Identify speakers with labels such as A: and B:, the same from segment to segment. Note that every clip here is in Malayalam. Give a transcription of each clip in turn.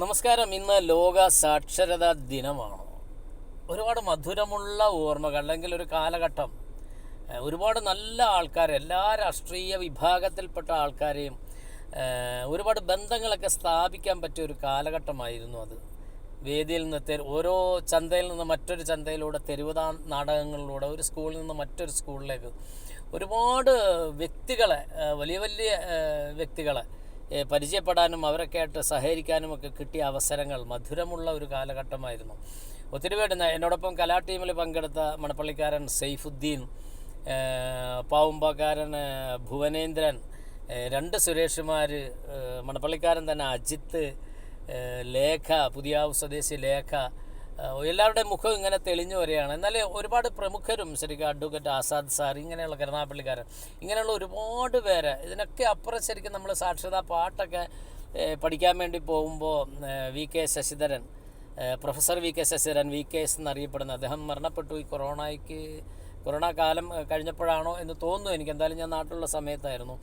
A: നമസ്കാരം. ഇന്ന് ലോക സാക്ഷരതാ ദിനമാണ്. ഒരുപാട് മധുരമുള്ള ഓർമ്മകൾ അല്ലെങ്കിൽ ഒരു കാലഘട്ടം. ഒരുപാട് നല്ല ആൾക്കാർ എല്ലാ രാഷ്ട്രീയ വിഭാഗത്തിൽപ്പെട്ട ആൾക്കാരെയും ഒരുപാട് ബന്ധങ്ങളൊക്കെ സ്ഥാപിക്കാൻ പറ്റിയ ഒരു കാലഘട്ടമായിരുന്നു അത്. വേദിയിൽ നിന്ന് ഓരോ ചന്തയിൽ നിന്ന് മറ്റൊരു ചന്തയിലൂടെ തെരുവുതാ നാടകങ്ങളിലൂടെ ഒരു സ്കൂളിൽ നിന്ന് മറ്റൊരു സ്കൂളിലേക്ക് ഒരുപാട് വ്യക്തികളെ വലിയ വലിയ വ്യക്തികളെ പരിചയപ്പെടാനും അവരൊക്കെ ആയിട്ട് സഹകരിക്കാനും ഒക്കെ കിട്ടിയ അവസരങ്ങൾ മധുരമുള്ള ഒരു കാലഘട്ടമായിരുന്നു. ഒത്തിരി പേര് എന്നോടൊപ്പം കലാ ടീമിൽ പങ്കെടുത്ത മണപ്പള്ളിക്കാരൻ സെയ്ഫുദ്ദീൻ പാവുമ്പാക്കാരൻ ഭുവനേന്ദ്രൻ രണ്ട് സുരേഷുമാർ മണപ്പള്ളിക്കാരൻ തന്നെ അജിത്ത് ലേഖ പുതിയാവ് സ്വദേശി ലേഖ എല്ലാവരുടെയും മുഖം ഇങ്ങനെ തെളിഞ്ഞു വരികയാണ്. എന്നാൽ ഒരുപാട് പ്രമുഖരും ശരിക്കും അഡ്വക്കേറ്റ് ആസാദ് സാർ ഇങ്ങനെയുള്ള കരുനാപ്പള്ളിക്കാരൻ ഇങ്ങനെയുള്ള ഒരുപാട് പേര് ഇതിനൊക്കെ അപ്പുറം ശരിക്കും നമ്മൾ സാക്ഷരതാ പാട്ടൊക്കെ പഠിക്കാൻ വേണ്ടി പോകുമ്പോൾ V K Sasidharan professor V K Sasidharan V K S എന്നറിയപ്പെടുന്ന അദ്ദേഹം മരണപ്പെട്ടു ഈ കൊറോണയ്ക്ക് കൊറോണ കാലം കഴിഞ്ഞപ്പോഴാണോ എന്ന് തോന്നുന്നു എനിക്ക്. എന്തായാലും ഞാൻ നാട്ടിലുള്ള സമയത്തായിരുന്നു.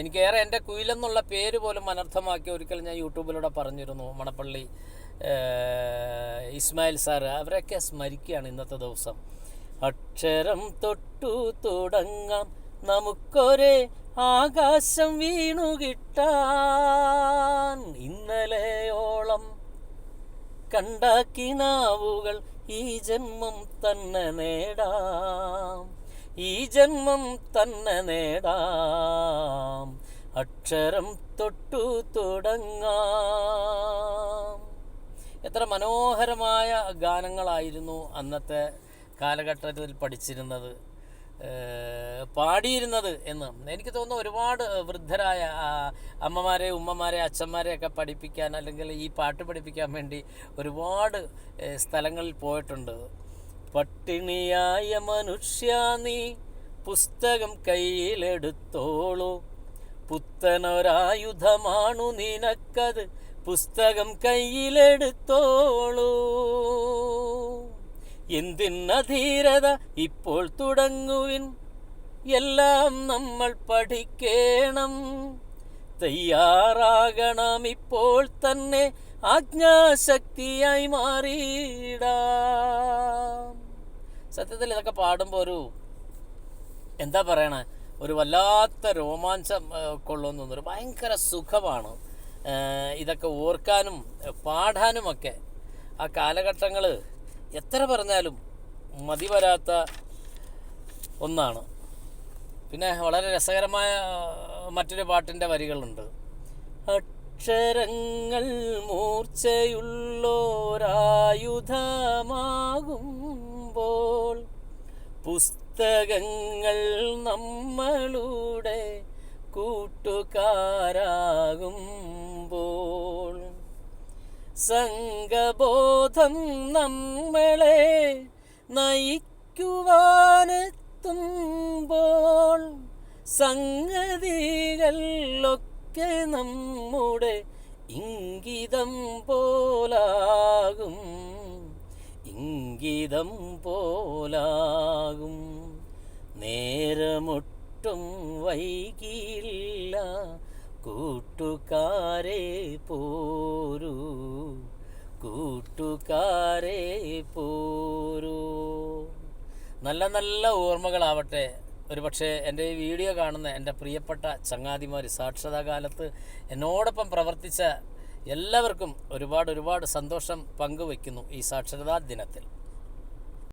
A: എനിക്കേറെ എന്റെ കുയിലെന്നുള്ള പേര് പോലും അനർത്ഥമാക്കി ഒരിക്കലും ഞാൻ യൂട്യൂബിലൂടെ പറഞ്ഞിരുന്നു മണപ്പള്ളി ഇസ്മായിൽ സാറ് അവരൊക്കെ സ്മരിക്കുകയാണ് ഇന്നത്തെ ദിവസം. അക്ഷരം തൊട്ടു തുടങ്ങാം നമുക്കൊരേ ആകാശം വീണു കിട്ടാൻ. ഇന്നലെയോളം കണ്ടാക്കിനാവുകൾ ഈ ജന്മം തന്നെ നേടാം. ഈ ജന്മം തന്നെ നേടാം. അക്ഷരം തൊട്ടു തുടങ്ങാം. എത്ര മനോഹരമായ ഗാനങ്ങളായിരുന്നു അന്നത്തെ കാലഘട്ടത്തിൽ പഠിച്ചിരുന്നത് പാടിയിരുന്നത് എന്ന്. എനിക്ക് തോന്നുന്നു ഒരുപാട് വൃദ്ധരായ അമ്മമാരെ ഉമ്മമാരെ അച്ഛന്മാരെയൊക്കെ പഠിപ്പിക്കാൻ അല്ലെങ്കിൽ ഈ പാട്ട് പഠിപ്പിക്കാൻ വേണ്ടി ഒരുപാട് സ്ഥലങ്ങളിൽ പോയിട്ടുണ്ട്. പട്ടിണിയായ മനുഷ്യ നീ പുസ്തകം കയ്യിലെടുത്തോളൂ. പുത്തനൊരായുധമാണു നിനക്കത്. പുസ്തകം കയ്യിലെടുത്തോളൂ. എന്തിനധീരത ഇപ്പോൾ തുടങ്ങുവിൻ? എല്ലാം നമ്മൾ പഠിക്കണം. തയ്യാറാകണം ഇപ്പോൾ തന്നെ ആജ്ഞാശക്തിയായി മാറിയിടാം. സത്യത്തിൽ ഇതൊക്കെ പാടുമ്പോൾ ഒരു എന്താ പറയണേ? ഒരു വല്ലാത്ത രോമാഞ്ചം കൊള്ളുന്നു ഒരു ഭയങ്കര സുഖമാണ്. ഇതൊക്കെ ഓർക്കാനും പാടാനുമൊക്കെ ആ കാലഘട്ടങ്ങൾ എത്ര പറഞ്ഞാലും മതി വരാത്ത ഒന്നാണ്. പിന്നെ വളരെ രസകരമായ മറ്റൊരു പാട്ടിന്റെ വരികളുണ്ട്. അക്ഷരങ്ങൾ മൂർച്ചയുള്ളോരായുധമാകുമ്പോൾ പുസ്തകങ്ങൾ നമ്മളുടെ കൂട്ടുകാരാകുമ്പോൾ സംഘബോധം നമ്മളെ നയിക്കുവാനെത്തുമ്പോൾ സംഗതികളിലൊക്കെ നമ്മുടെ ഇംഗിതം പോലാകും. ഇംഗിതം പോലാകും. നേരമൊട്ടും വൈകിയില്ല. കൂട്ടുകാരെ പോരൂ. കൂട്ടുകാരെ പോരൂ. നല്ല നല്ല ഓർമ്മകളാവട്ടെ. ഒരു പക്ഷേ എന്റെ ഈ വീഡിയോ കാണുന്ന എന്റെ പ്രിയപ്പെട്ട ചങ്ങാതിമാർ സാക്ഷരതാ കാലത്ത് എന്നോടൊപ്പം പ്രവർത്തിച്ച എല്ലാവർക്കും ഒരുപാട് ഒരുപാട് സന്തോഷം പങ്കുവയ്ക്കുന്നു ഈ സാക്ഷരതാ ദിനത്തിൽ.